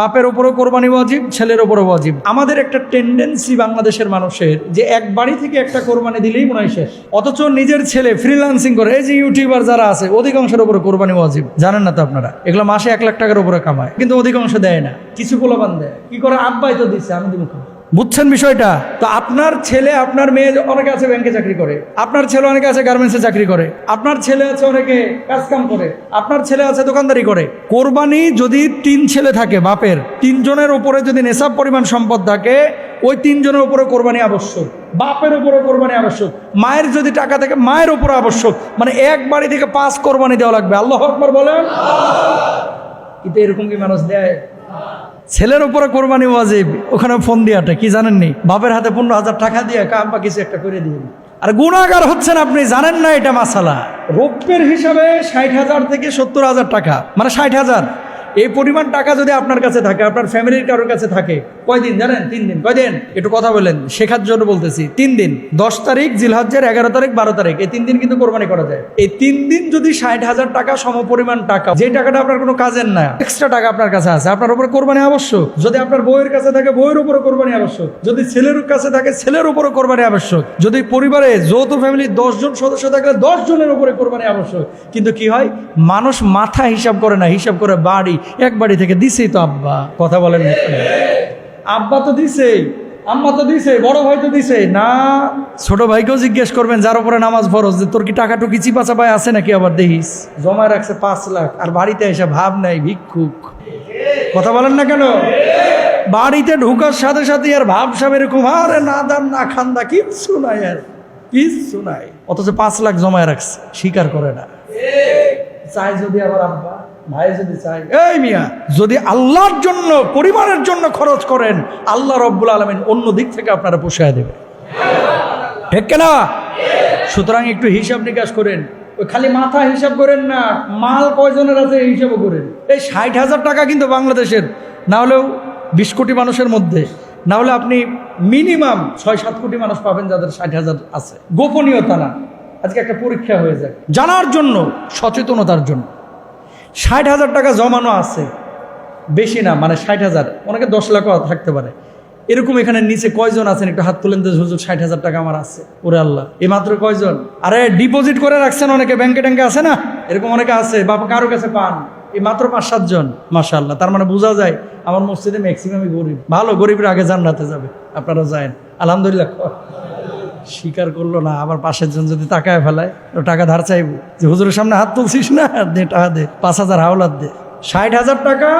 বাপের ওপরও কোরবানি ওয়াজিব, ছেলের ওপরও ওয়াজিব। আমাদের একটা টেন্ডেন্সি বাংলাদেশের মানুষের যে এক বাড়ি থেকে একটা কোরবানি দিলেই মনে হয় শেষ। অথচ নিজের ছেলে ফ্রিলান্সিং করে, এই যে ইউটিউবার যারা আছে, অধিকাংশের উপরে কোরবানি ওয়াজিব। জানেন না তো আপনারা? এগুলো মাসে এক লাখ টাকার উপরে কামায়, কিন্তু অধিকাংশ দেয় না। কিছু পোলাপান দেয়। কি করে? আব্বাই তো দিচ্ছে আমি দিব? বুঝছেন বিষয়টা? তো আপনার ছেলে আপনার মেয়ে অনেকে আছে ব্যাংকে চাকরি করে। আপনার ছেলে অনেকে আছে গার্মেন্টসে চাকরি করে। আপনার ছেলে আছে অনেকে কাজ কাম করে। আপনার ছেলে আছে দোকানদারি করে। কোরবানি যদি তিন ছেলে থাকে বাপের তিনজনের উপরে যদি নেশাব পরিমাণ সম্পদ থাকে ওই তিনজনের উপরে কোরবানি আবশ্যক। বাপের উপরে কোরবানি আবশ্যক। মায়ের যদি টাকা থাকে মায়ের উপরে আবশ্যক। মানে এক বাড়ি থেকে পাঁচ কোরবানি দেওয়া লাগবে। আল্লাহ আকবর বলেন। কিন্তু এরকম কি মানুষ দেয়? ছেলের উপরে কোরবানি ওয়াজিব, ওখানে ফোন দিয়াটা, কি জানেননি? বাপের হাতে পনেরো হাজার টাকা দিয়ে কাম বা কিছু একটা করে দিয়ে আর গুণাগার হচ্ছেন আপনি, জানেন না এটা মাসালা। রৌপ্যের হিসাবে ষাট হাজার থেকে সত্তর হাজার টাকা মানে ষাট হাজার। এই পরিমাণ টাকা যদি আপনার কাছে থাকে, আপনার ফ্যামিলির কারোর কাছে থাকে কয়দিন জানেন? তিন দিন। কয়দিন? একটু কথা বলেন। শেখার জন্য বলতেছি, তিন দিন। দশ তারিখ, জিলহজ্জের এগারো তারিখ, বারো তারিখ। এই তিন দিন কিন্তু কোরবানি করা যায়। এই তিন দিন যদি ষাট হাজার টাকা সম পরিমাণ টাকা, যে টাকাটা আপনার কোনো কাজের না এক্সট্রা টাকা আপনার কাছে আছে, আপনার উপরে কোরবানি আবশ্যক। যদি আপনার বইয়ের কাছে থাকে বইয়ের উপরে কোরবানি আবশ্যক। যদি ছেলের কাছে থাকে, ছেলের উপরে কোরবানি আবশ্যক। যদি পরিবারে যৌথ ফ্যামিলি দশ জন সদস্য থাকলে, দশ জনের উপরে কোরবানি আবশ্যক। কিন্তু কি হয়? মানুষ মাথা হিসাব করে না, হিসাব করে বাড়ি, এক বাড়ি থেকে দিছেই তো আব্বা। কথা বলেন। আব্বা তো দিছেই আম্মা তো দিছে বড় ভাই তো দিছে না ছোট ভাইকেও জিজ্ঞেস করবেন যার উপরে নামাজ ফরজ যে তোর কি টাকা টুকি চিপা ভাই আছে নাকি আবার দেখিস? জমা রাখছে পাঁচ লাখ আর বাড়িতে এসে ভাব নাই ভিক্ষুক। কথা বলেন না কেন? বাড়িতে ঢুকার সাথে সাথে আর ভাব সাহেব এরকম আরে না দান না খান্দা কিচ্ছু নাই আর কিচ্ছু নাই। অথচ পাঁচ লাখ জমায় রাখছে স্বীকার করে না। চাই যদি আবার আব্বা ভাই যদি চাই এই মিয়া, যদি আল্লাহর জন্য, পরিবারের জন্য খরচ করেন, আল্লাহ রব্বুল আলমিন অন্য দিক থেকে আপনারা পোষায় দেবে ঠিক না সুতরাং একটু হিসাব নিকাশ করেন। ওই খালি মাথা হিসাব করেন না, মাল কয়জনের আছে এই হিসাবও করেন। এই ষাট হাজার টাকা কিন্তু বাংলাদেশের, না হলেও বিশ কোটি মানুষের মধ্যে। না হলে আপনি মিনিমাম ছয়, সাত কোটি মানুষ পাবেন যাদের ষাট হাজার আছে। গোপনীয়তা না। আজকে একটা পরীক্ষা হয়ে যায় জানার জন্য, সচেতনতার জন্য। ষাট হাজার টাকা জমানো আছে। বেশি না মানে ষাট হাজার। অনেকে দশ লাখও থাকতে পারে। এরকম এখানে নিচে কয়জন আছেন? একটু হাত তুলেন হুজুর, ষাট হাজার টাকা আমার আছে। ওরে আল্লাহ, এই মাত্র কয়জন? আরে ডিপোজিট করে রাখছেন অনেকে ব্যাংকে ট্যাঙ্কে আছে না? এরকম অনেকে আছে বাবা কারও কাছে পান। এই মাত্র পাঁচ সাতজন মাসা আল্লাহ তার মানে বোঝা যায়, আমার মসজিদে ম্যাক্সিমামই গরিব। ভালো, গরিবের আগে জান্নাতে যাবে আপনারা যায় আলহামদুলিল্লাহ। স্বীকার করল না, আবার পাশের জন যদি টাকায় ফেলায়, তো টাকা ধার চাইব। যে হুজুরের সামনে হাত তুলছিস না, দে টাকা দে, পাঁচ হাজার হাওলাত দে। ষাট হাজার টাকা,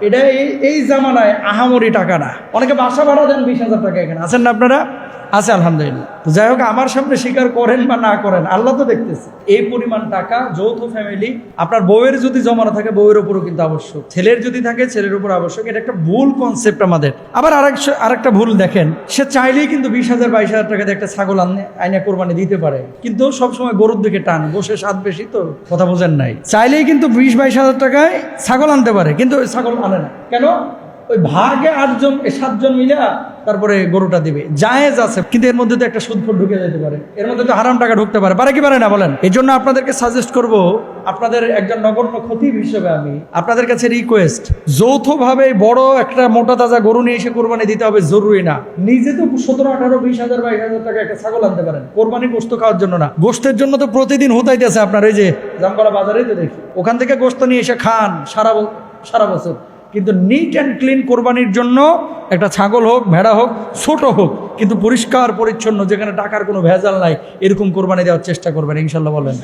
এটা এই এই জামানায় আহামরি টাকা না। অনেকে বাসা ভাড়া দেন বিশ হাজার টাকা এখানে। আছেন না আপনারা? আছে, আলহামদুলিল্লাহ। যাই হোক, আমার সামনে স্বীকার করেন বা না করেন, আল্লাহ তো দেখতেছে। এই পরিমাণ টাকা, যৌথ ফ্যামিলি আপনার বউয়ের যদি জমানো থাকে, বউয়ের উপরও কিন্তু আবশ্যক। ছেলের যদি থাকে, ছেলের উপর আবশ্যক। এটা একটা ভুল কনসেপ্ট আমাদের। আবার আরেক আরেকটা ভুল দেখেন, সে চাইলেই কিন্তু বিশ হাজার, বাইশ হাজার টাকা দিয়ে একটা ছাগল আনে আইনা কোরবানি দিতে পারে। কিন্তু সবসময় গরুর দিকে টান, বসে স্বাদ বেশি তো কথা বোঝেন নাই। চাইলেই কিন্তু বিশ, বাইশ হাজার টাকায় ছাগল আনতে পারে, কিন্তু ছাগল আনে না। কেন? ওই ভাগে আটজন সাতজন মিলে তারপরে গরুটা দিবে। জায়েজ আছে, কিন্তু এর মধ্যে তো একটা সুদফুট ঢুকে যেতে পারে। এর মধ্যে তো হারাম টাকা ঢুকতে পারে। পারে কি পারে না, বলেন? এই জন্য আপনাদেরকে সাজেস্ট করব, আপনাদের একজন নগণ্য ক্ষতি হিসেবে আমি, আপনাদের কাছে রিকোয়েস্ট যৌথভাবে বড় একটা মোটা তাজা গরু নিয়ে এসে কোরবানি দিতে হবে, জরুরি না। নিজে তো সতেরো, আঠারো, বিশ হাজার, বাইশ হাজার টাকা একটা ছাগল আনতে পারেন। কোরবানি গোস্ত খাওয়ার জন্য না। গোস্তের জন্য তো প্রতিদিন হতাইতেছে আপনার, এই যে জামগড়া বাজারেই তো দেখি। ওখান থেকে গোস্ত নিয়ে এসে খান সারা সারা বছর। কিন্তু নিট অ্যান্ড ক্লিন কোরবানির জন্য একটা ছাগল হোক, ভেড়া হোক, ছোট হোক, কিন্তু পরিষ্কার, পরিচ্ছন্ন, যেখানে টাকার কোনো ভেজাল নাই, এরকম কোরবানি দেওয়ার চেষ্টা করবেন, ইনশাল্লাহ বলেন।